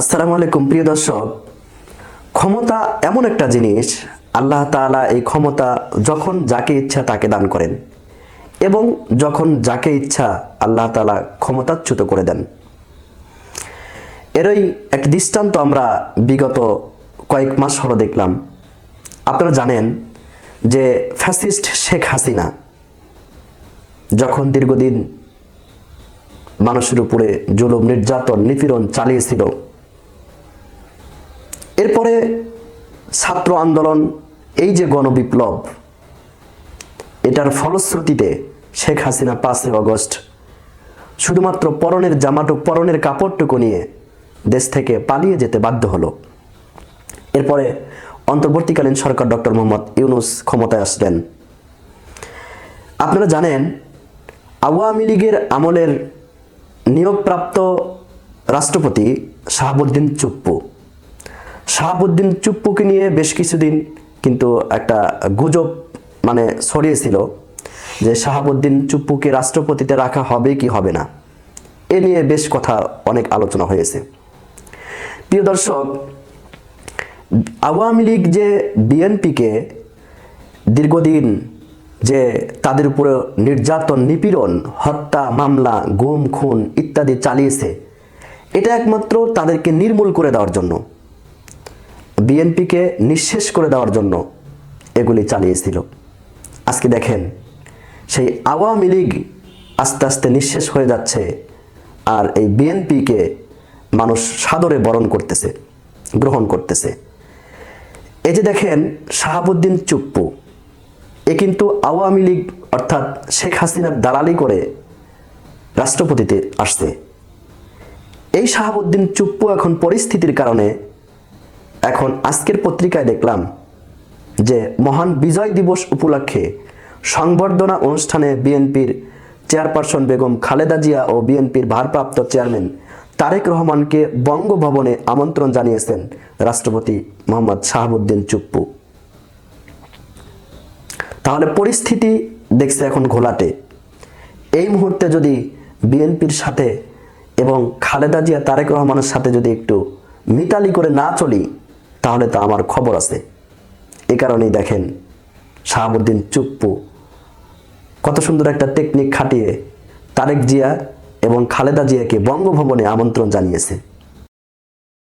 আসসালামু আলাইকুম, প্রিয় দর্শক। ক্ষমতা এমন একটা জিনিস, আল্লাহ তাআলা এই ক্ষমতা যখন যাকে ইচ্ছা তাকে দান করেন এবং যখন যাকে ইচ্ছা আল্লাহ তাআলা ক্ষমতাচ্যুত করে দেন। এরই এক দৃষ্টান্ত আমরা বিগত কয়েক মাস হলো দেখলাম। আপনারা জানেন যে ফ্যাসিস্ট শেখ হাসিনা যখন দীর্ঘদিন মানুষের উপরে জুলুম, নির্যাতন, নিপীড়ন চালিয়েছিল এরপরে ছাত্র আন্দোলন, এই যে গণবিপ্লব, এটার ফলশ্রুতিতে শেখ হাসিনা পাঁচই অগস্ট শুধুমাত্র পরনের জামাটুক, পরনের কাপড়টুকু নিয়ে দেশ থেকে পালিয়ে যেতে বাধ্য হলো। এরপরে অন্তর্বর্তীকালীন সরকার ডক্টর মোহাম্মদ ইউনুস ক্ষমতায় আসলেন। আপনারা জানেন, আওয়ামী লীগের আমলের নিয়োগপ্রাপ্ত রাষ্ট্রপতি শাহাবুদ্দিন চুপ্পু শাহাবুদ্দিন চুপ্পুকে নিয়ে বেশ কিছুদিন কিন্তু একটা গুজব মানে ছড়িয়েছিল যে শাহাবুদ্দিন চুপ্পুকে রাষ্ট্রপতিতে রাখা হবে কি হবে না। এ নিয়ে বেশ কথা অনেক আলোচনা হয়েছে। প্রিয় দর্শক, আওয়ামী লীগ যে বিএনপিকে দীর্ঘদিন যে তাদের উপরে নির্যাতন, নিপীড়ন, হত্যা, মামলা, গুম, খুন ইত্যাদি চালিয়েছে, এটা একমাত্র তাদেরকে নির্মূল করে দেওয়ার জন্য। বিএনপিকে নিঃশেষ করে দেওয়ার জন্য এগুলি চালিয়েছিল। আজকে দেখেন, সেই আওয়ামী লীগ আস্তে আস্তে নিঃশেষ হয়ে যাচ্ছে আর এই বিএনপিকে মানুষ সাদরে বরণ করতেছে, গ্রহণ করতেছে। এই যে দেখেন, শাহাবুদ্দিন চুপ্পু, এ কিন্তু আওয়ামী লীগ অর্থাৎ শেখ হাসিনার দালালি করে রাষ্ট্রপতিতে আসছে। এই শাহাবুদ্দিন চুপ্পু এখন পরিস্থিতির কারণে এখন আজকের পত্রিকায় দেখলাম যে মহান বিজয় দিবস উপলক্ষে সংবর্ধনা অনুষ্ঠানে বিএনপির চেয়ারপারসন বেগম খালেদা জিয়া ও বিএনপির ভারপ্রাপ্ত চেয়ারম্যান তারেক রহমানকে বঙ্গভবনে আমন্ত্রণ জানিয়েছেন রাষ্ট্রপতি মোহাম্মদ শাহাবুদ্দিন চুপ্পু। তাহলে পরিস্থিতি দেখছে এখন ঘোলাটে। এই মুহূর্তে যদি বিএনপির সাথে এবং খালেদা জিয়া তারেক রহমানের সাথে যদি একটু মিতালি করে না চলি তাহলে তো আমার খবর আছে। এ কারণেই দেখেন, শাহাবুদ্দিন চুপ্পু কত সুন্দর একটা টেকনিক খাটিয়ে তারেক জিয়া এবং খালেদা জিয়াকে বঙ্গভবনে আমন্ত্রণ জানিয়েছে।